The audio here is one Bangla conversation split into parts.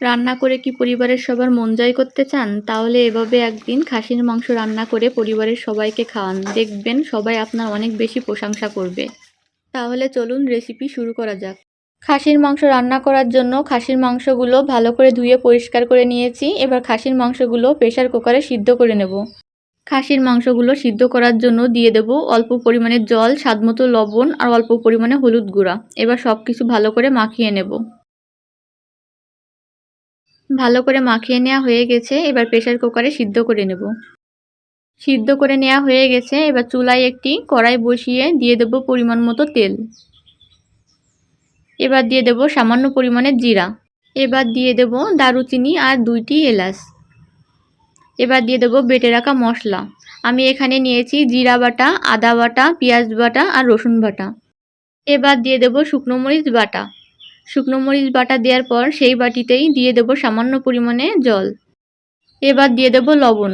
রান্না করে কি পরিবারের সবার মন জয় করতে চান? তাহলে এভাবে একদিন খাসির মাংস রান্না করে পরিবারের সবাইকে খাওয়ান। দেখবেন সবাই আপনার অনেক বেশি প্রশংসা করবে। তাহলে চলুন রেসিপি শুরু করা যাক। খাসির মাংস রান্না করার জন্য খাসির মাংসগুলো ভালো করে ধুয়ে পরিষ্কার করে নিয়েছি। এবার খাসির মাংসগুলো প্রেশার কুকারে সিদ্ধ করে নেব। খাসির মাংসগুলো সিদ্ধ করার জন্য দিয়ে দেব অল্প পরিমাণে জল, স্বাদমতো লবণ আর অল্প পরিমাণে হলুদ গুঁড়া। এবার সব কিছু ভালো করে মাখিয়ে নেব। ভালো করে মাখিয়ে নেওয়া হয়ে গেছে, এবার প্রেশার কুকারে সিদ্ধ করে নেব। সিদ্ধ করে নেওয়া হয়ে গেছে, এবার চুলায় একটি কড়াই বসিয়ে দিয়ে দেব পরিমাণ মতো তেল। এবার দিয়ে দেব সামান্য পরিমাণে জিরা। এবার দিয়ে দেব দারুচিনি আর দুইটি এলাচ। এবার দিয়ে দেবো বেটে রাখা মশলা। আমি এখানে নিয়েছি জিরা বাটা, আদা বাটা, পেঁয়াজ বাটা আর রসুন বাটা। এবার দিয়ে দেবো শুকনো মরিচ বাটা। শুকনো মরিচ বাটা দেওয়ার পর সেই বাটিতেই দিয়ে দেবো সামান্য পরিমাণে জল। এবার দিয়ে দেবো লবণ।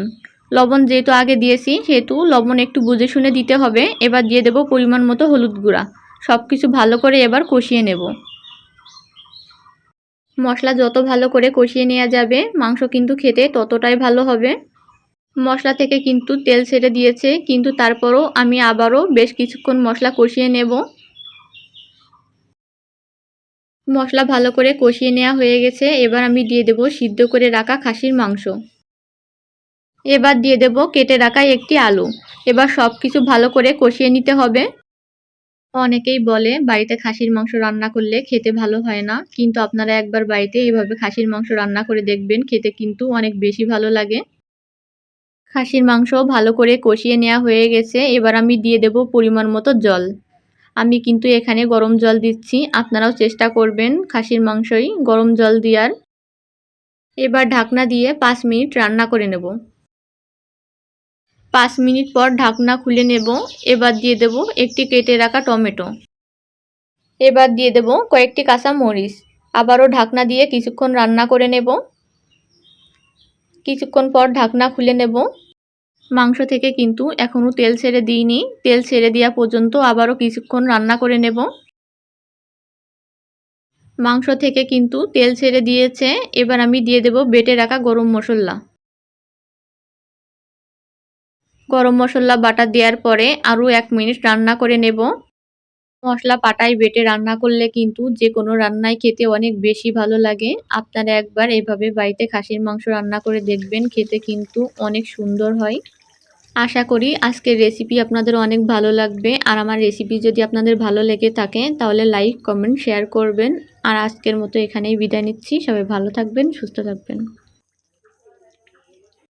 লবণ যেহেতু আগে দিয়েছি, সেহেতু লবণ একটু বুঝে শুনে দিতে হবে। এবার দিয়ে দেবো পরিমাণ মতো হলুদ গুঁড়া। সব কিছু ভালো করে এবার কষিয়ে নেব। মশলা যত ভালো করে কষিয়ে নেওয়া যাবে, মাংস কিন্তু খেতে ততটাই ভালো হবে। মশলা থেকে কিন্তু তেল ছেড়ে দিয়েছে, কিন্তু তারপরও আমি আবারও বেশ কিছুক্ষণ মশলা কষিয়ে নেব। মশলা ভালো করে কষিয়ে নেওয়া হয়ে গেছে। এবার আমি দিয়ে দেব সিদ্ধ করে রাখা খাসির মাংস। এবার দিয়ে দেব কেটে রাখা একটি আলু। এবার সব কিছু ভালো করে কষিয়ে নিতে হবে। অনেকেই বলে, বাড়িতে খাসির মাংস রান্না করলে খেতে ভালো হয় না। কিন্তু আপনারা একবার বাড়িতে এইভাবে খাসির মাংস রান্না করে দেখবেন, খেতে কিন্তু অনেক বেশি ভালো লাগে। খাসির মাংস ভালো করে কষিয়ে নেওয়া হয়ে গেছে। এবার আমি দিয়ে দেব পরিমাণ মতো জল। আমি কিন্তু এখানে গরম জল দিচ্ছি, আপনারাও চেষ্টা করবেন খাসির মাংসই গরম জল দেওয়ার। এবার ঢাকনা দিয়ে পাঁচ মিনিট রান্না করে নেব। পাঁচ মিনিট পর ঢাকনা খুলে নেব, এবার দিয়ে দেব একটি কেটে রাখা টমেটো। এবার দিয়ে দেব কয়েকটি কাঁচা মরিচ আবারও ঢাকনা দিয়ে কিছুক্ষণ রান্না করে নেব। কিছুক্ষণ পর ঢাকনা খুলে নেব। মাংস থেকে কিন্তু এখনও তেল ছেড়ে দিইনি। তেল ছেড়ে দেওয়া পর্যন্ত আবারও কিছুক্ষণ রান্না করে নেব। মাংস থেকে কিন্তু তেল ছেড়ে দিয়েছে। এবার আমি দিয়ে দেব বেটে রাখা গরম মশলা। গরম মশলা বাটা দেওয়ার পরে আরও এক মিনিট রান্না করে নেব। মশলা পাটায় বেটে রান্না করলে কিন্তু যে কোনো রান্নায় খেতে অনেক বেশি ভালো লাগে। আপনারা একবার এভাবে বাড়িতে খাসির মাংস রান্না করে দেখবেন, খেতে কিন্তু অনেক সুন্দর হয়। আশা করি আজকের রেসিপি আপনাদের অনেক ভালো লাগবে। আর আমার রেসিপি যদি আপনাদের ভালো লেগে থাকে, তাহলে লাইক কমেন্ট শেয়ার করবেন। আর আজকের মতো এখানেই বিদায় নিচ্ছি। সবাই ভালো থাকবেন, সুস্থ থাকবেন।